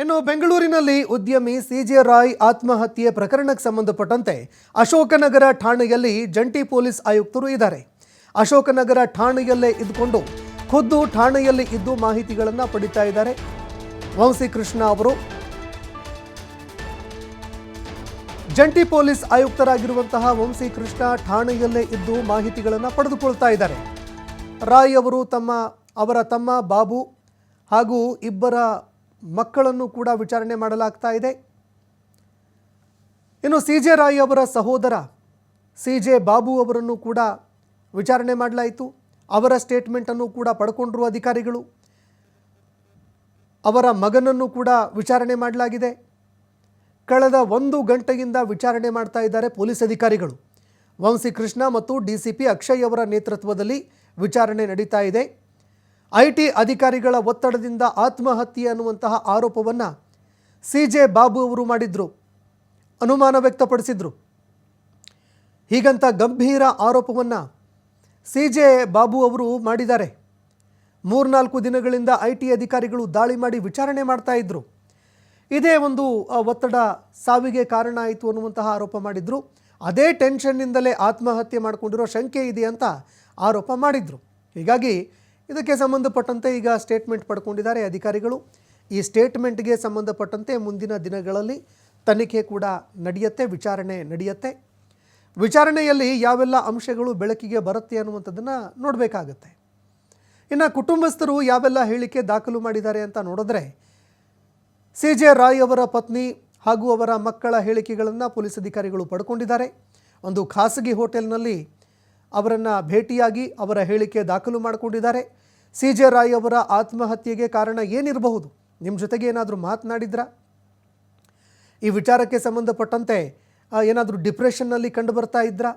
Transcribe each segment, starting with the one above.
ಇನ್ನು ಬೆಂಗಳೂರಿನಲ್ಲಿ ಉದ್ಯಮಿ ಸಿಜೆ ರಾಯ್ ಆತ್ಮಹತ್ಯೆ ಪ್ರಕರಣಕ್ಕೆ ಸಂಬಂಧಪಟ್ಟಂತೆ ಅಶೋಕನಗರ ಠಾಣೆಯಲ್ಲಿ ಜಂಟಿ ಪೊಲೀಸ್ ಆಯುಕ್ತರು ಇದ್ದಾರೆ. ಅಶೋಕನಗರ ಠಾಣೆಯಲ್ಲೇ ಇದ್ದುಕೊಂಡು ಖುದ್ದು ಠಾಣೆಯಲ್ಲಿ ಇದ್ದು ಮಾಹಿತಿಗಳನ್ನು ಪಡಿತಾ ಇದ್ದಾರೆ. ವಂಸಿ ಕೃಷ್ಣ ಅವರು. ಜಂಟಿ ಪೊಲೀಸ್ ಆಯುಕ್ತರಾಗಿರುವಂತಹ ವಂಸಿ ಕೃಷ್ಣ ಠಾಣೆಯಲ್ಲೇ ಇದ್ದು ಮಾಹಿತಿಗಳನ್ನು ಪಡೆದುಕೊಳ್ತಾ ಇದ್ದಾರೆ. ರಾಯ್ ಅವರು ತಮ್ಮ, ಅವರ ತಮ್ಮ ಬಾಬು ಹಾಗೂ ಇಬ್ಬರ ಮಕ್ಕಳನ್ನು ಕೂಡ ವಿಚಾರಣೆ ಮಾಡಲಾಗ್ತಾ ಇದೆ. ಇನ್ನು ಸಿ ಜೆ ರಾಯ್ ಅವರ ಸಹೋದರ ಸಿ ಜೆ ಬಾಬು ಅವರನ್ನು ಕೂಡ ವಿಚಾರಣೆ ಮಾಡಲಾಯಿತು. ಅವರ ಸ್ಟೇಟ್ಮೆಂಟನ್ನು ಕೂಡ ಪಡ್ಕೊಂಡ್ರು ಅಧಿಕಾರಿಗಳು. ಅವರ ಮಗನನ್ನು ಕೂಡ ವಿಚಾರಣೆ ಮಾಡಲಾಗಿದೆ. ಕಳೆದ ಒಂದು ಗಂಟೆಯಿಂದ ವಿಚಾರಣೆ ಮಾಡ್ತಾ ಇದ್ದಾರೆ ಪೊಲೀಸ್ ಅಧಿಕಾರಿಗಳು. ವಂಸಿ ಕೃಷ್ಣ ಮತ್ತು ಡಿ ಸಿ ಪಿ ಅಕ್ಷಯ್ ಅವರ ನೇತೃತ್ವದಲ್ಲಿ ವಿಚಾರಣೆ ನಡೀತಾ ಇದೆ. ಐ ಟಿ ಅಧಿಕಾರಿಗಳ ಒತ್ತಡದಿಂದ ಆತ್ಮಹತ್ಯೆ ಅನ್ನುವಂತಹ ಆರೋಪವನ್ನು ಸಿ ಜೆ ಬಾಬು ಅವರು ಮಾಡಿದ್ರು. ಅನುಮಾನ ವ್ಯಕ್ತಪಡಿಸಿದ್ರು. ಹೀಗಂತ ಗಂಭೀರ ಆರೋಪವನ್ನು ಸಿ ಜೆ ಬಾಬು ಅವರು ಮಾಡಿದ್ದಾರೆ. ಮೂರ್ನಾಲ್ಕು ದಿನಗಳಿಂದ ಐ ಟಿ ಅಧಿಕಾರಿಗಳು ದಾಳಿ ಮಾಡಿ ವಿಚಾರಣೆ ಮಾಡ್ತಾ ಇದ್ರು. ಇದೇ ಒಂದು ಒತ್ತಡ ಸಾವಿಗೆ ಕಾರಣ ಆಯಿತು ಅನ್ನುವಂತಹ ಆರೋಪ ಮಾಡಿದ್ರು. ಅದೇ ಟೆನ್ಷನ್ನಿಂದಲೇ ಆತ್ಮಹತ್ಯೆ ಮಾಡಿಕೊಂಡಿರೋ ಶಂಕೆ ಇದೆ ಅಂತ ಆರೋಪ ಮಾಡಿದ್ರು. ಹೀಗಾಗಿ ಇದಕ್ಕೆ ಸಂಬಂಧಪಟ್ಟಂತೆ ಈಗ ಸ್ಟೇಟ್ಮೆಂಟ್ ಪಡ್ಕೊಂಡಿದ್ದಾರೆ ಅಧಿಕಾರಿಗಳು. ಈ ಸ್ಟೇಟ್ಮೆಂಟ್ಗೆ ಸಂಬಂಧಪಟ್ಟಂತೆ ಮುಂದಿನ ದಿನಗಳಲ್ಲಿ ತನಿಖೆ ಕೂಡ ನಡೆಯುತ್ತೆ, ವಿಚಾರಣೆ ನಡೆಯುತ್ತೆ. ವಿಚಾರಣೆಯಲ್ಲಿ ಯಾವೆಲ್ಲ ಅಂಶಗಳು ಬೆಳಕಿಗೆ ಬರುತ್ತೆ ಅನ್ನುವಂಥದ್ದನ್ನು ನೋಡಬೇಕಾಗತ್ತೆ. ಇನ್ನು ಕುಟುಂಬಸ್ಥರು ಯಾವೆಲ್ಲ ಹೇಳಿಕೆ ದಾಖಲು ಮಾಡಿದ್ದಾರೆ ಅಂತ ನೋಡಿದ್ರೆ ಸಿ ಜೆ ರಾಯ್ ಅವರ ಪತ್ನಿ ಹಾಗೂ ಅವರ ಮಕ್ಕಳ ಹೇಳಿಕೆಗಳನ್ನು ಪೊಲೀಸ್ ಅಧಿಕಾರಿಗಳು ಪಡ್ಕೊಂಡಿದ್ದಾರೆ. ಒಂದು ಖಾಸಗಿ ಹೋಟೆಲ್ನಲ್ಲಿ ಅವರನ್ನು ಭೇಟಿಯಾಗಿ ಅವರ ಹೇಳಿಕೆ ದಾಖಲು ಮಾಡಿಕೊಂಡಿದ್ದಾರೆ. ಸಿ ಜೆ ರಾಯ್ ಅವರ ಆತ್ಮಹತ್ಯೆಗೆ ಕಾರಣ ಏನಿರಬಹುದು? ನಿಮ್ಮ ಜೊತೆಗೆ ಏನಾದರೂ ಮಾತನಾಡಿದ್ರಾ? ಈ ವಿಚಾರಕ್ಕೆ ಸಂಬಂಧಪಟ್ಟಂತೆ ಏನಾದರೂ ಡಿಪ್ರೆಷನ್ನಲ್ಲಿ ಕಂಡು ಬರ್ತಾ ಇದ್ರಾ?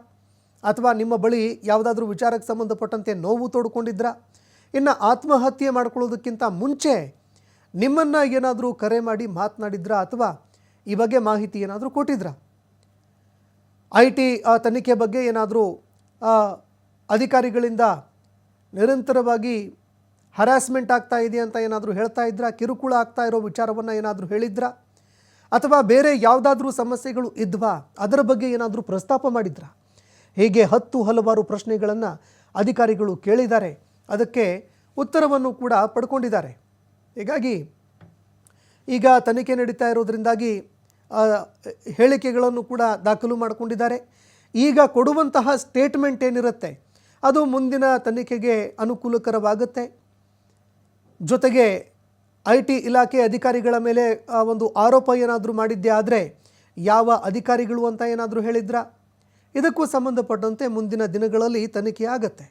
ಅಥವಾ ನಿಮ್ಮ ಬಳಿ ಯಾವುದಾದ್ರೂ ವಿಚಾರಕ್ಕೆ ಸಂಬಂಧಪಟ್ಟಂತೆ ನೋವು ತೋಡ್ಕೊಂಡಿದ್ರಾ? ಇನ್ನು ಆತ್ಮಹತ್ಯೆ ಮಾಡ್ಕೊಳ್ಳೋದಕ್ಕಿಂತ ಮುಂಚೆ ನಿಮ್ಮನ್ನು ಏನಾದರೂ ಕರೆ ಮಾಡಿ ಮಾತನಾಡಿದ್ರಾ ಅಥವಾ ಈ ಬಗ್ಗೆ ಮಾಹಿತಿ ಏನಾದರೂ ಕೊಟ್ಟಿದ್ರಾ? ಐ ಟಿ ತನಿಖೆ ಬಗ್ಗೆ ಏನಾದರೂ ಅಧಿಕಾರಿಗಳಿಂದ ನಿರಂತರವಾಗಿ ಹರಾಸ್ಮೆಂಟ್ ಆಗ್ತಾ ಇದೆ ಅಂತ ಏನಾದರೂ ಹೇಳ್ತಾ ಇದ್ರಾ? ಕಿರುಕುಳ ಆಗ್ತಾ ಇರೋ ವಿಚಾರವನ್ನು ಏನಾದರೂ ಹೇಳಿದ್ರಾ? ಅಥವಾ ಬೇರೆ ಯಾವುದಾದ್ರೂ ಸಮಸ್ಯೆಗಳು ಇದ್ವಾ? ಅದರ ಬಗ್ಗೆ ಏನಾದರೂ ಪ್ರಸ್ತಾಪ ಮಾಡಿದ್ರಾ? ಹೀಗೆ ಹತ್ತು ಹಲವಾರು ಪ್ರಶ್ನೆಗಳನ್ನು ಅಧಿಕಾರಿಗಳು ಕೇಳಿದ್ದಾರೆ. ಅದಕ್ಕೆ ಉತ್ತರವನ್ನು ಕೂಡ ಪಡ್ಕೊಂಡಿದ್ದಾರೆ. ಹೀಗಾಗಿ ಈಗ ತನಿಖೆ ನಡೀತಾ ಇರೋದರಿಂದಾಗಿ ಹೇಳಿಕೆಗಳನ್ನು ಕೂಡ ದಾಖಲು ಮಾಡಿಕೊಂಡಿದ್ದಾರೆ. ಈಗ ಕೊಡುವಂತಹ ಸ್ಟೇಟ್ಮೆಂಟ್ ಏನಿರುತ್ತೆ? ಅದು ಮುಂದಿನ ತನಿಖೆಗೆ ಅನುಕೂಲಕರವಾಗುತ್ತೆ. ಜೊತೆಗೆ ಐ ಟಿ ಇಲಾಖೆ ಅಧಿಕಾರಿಗಳ ಮೇಲೆ ಒಂದು ಆರೋಪ ಏನಾದರೂ ಮಾಡಿದ್ದೆ ಆದರೆ ಯಾವ ಅಧಿಕಾರಿಗಳು ಅಂತ ಏನಾದರೂ ಹೇಳಿದ್ರಾ? ಇದಕ್ಕೂ ಸಂಬಂಧಪಟ್ಟಂತೆ ಮುಂದಿನ ದಿನಗಳಲ್ಲಿ ತನಿಖೆ ಆಗತ್ತೆ.